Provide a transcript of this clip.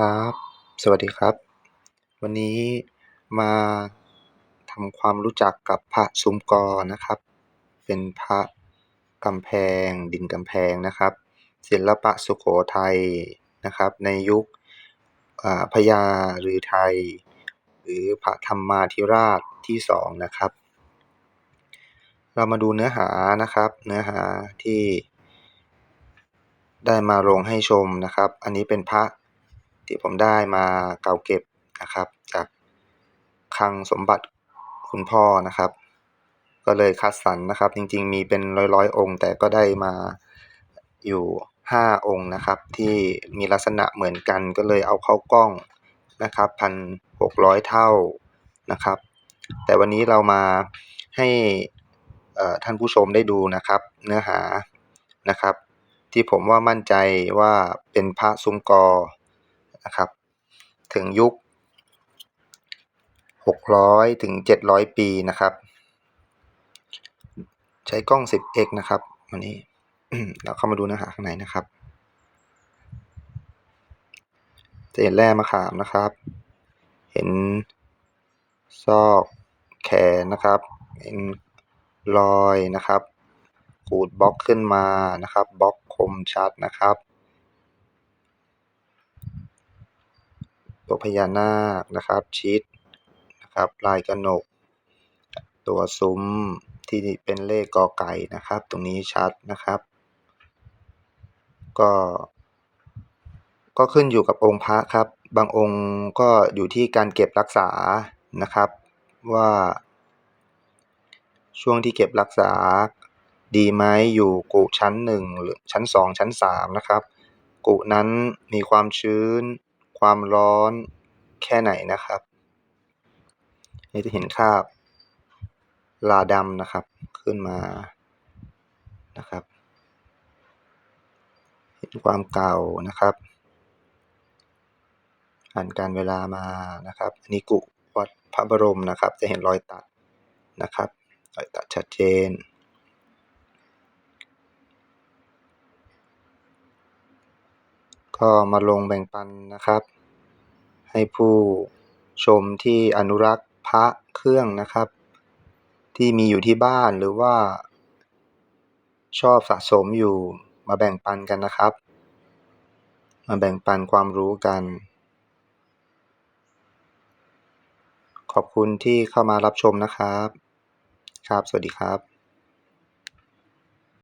ครับ สวัสดีครับ วันนี้มาทำความรู้จักกับพระซุ้มกอนะครับ เป็นพระกำแพงดินกำแพงนะครับ ศิลปะสุโขทัยนะครับ ในยุคอ่าพญาฤทัยหรือพระธรรมาธิราชที่2นะครับ เรามาดูเนื้อหานะครับ เนื้อหาที่ได้มาลงให้ชมนะครับ อันนี้เป็นพระ ที่ผมได้มาเก่าเก็บนะครับ จากคลังสมบัติคุณพ่อนะครับ ก็เลยคัดสรรนะครับ จริงๆ มีเป็นร้อยๆ องค์ แต่ก็ได้มาอยู่ 5 องค์นะครับ ที่มีลักษณะเหมือนกันก็เลยเอาเข้ากล้องนะครับ1,600เท่านะครับ แต่วันนี้เรามาให้ท่านผู้ชมได้ดูนะครับ เนื้อหานะครับ ที่ผมว่ามั่นใจว่าเป็นพระซุ้มกอ นะครับ ถึงยุค 600 ถึง 700 ปีนะครับ ใช้กล้อง 10x นะครับวันนี้เราเข้ามาดูเนื้อหาข้างในนะครับจะเห็นแร่มะขามนะครับ เห็นซอกแขนนะครับ เห็นรอยนะครับขูดบล็อกขึ้นมานะครับ บล็อกคมชัดนะครับ ตัวพญานาคนะครับชิดนะครับลายกระหนก ตัวซุ้มที่เป็นเลขกอไก่นะครับ ตรงนี้ชัดนะครับ ก็ ก็ขึ้นอยู่กับองค์พระครับ บางองค์ก็อยู่ที่การเก็บรักษานะครับว่า ช่วงที่เก็บรักษาดีไหมอยู่กุชั้น1หรือชั้น2ชั้น3นะครับ กุนั้นมีความชื้น ความร้อนแค่ไหนนะครับ นี่จะเห็นคราบลาดำนะครับ ขึ้นมานะครับ เห็นความเก่านะครับผ่านการเวลามานะครับ อันนี้กุวัดพระบรมนะครับ จะเห็นรอยตัดนะครับ รอยตัดชัดเจน ก็มาลงแบ่งปันนะครับ ให้ผู้ชมที่อนุรักษ์พระเครื่องนะครับ ที่มีอยู่ที่บ้านหรือว่า ชอบสะสมอยู่มาแบ่งปันกันนะครับ มาแบ่งปันความรู้กัน ขอบคุณที่เข้ามารับชมนะครับ ครับ สวัสดีครับ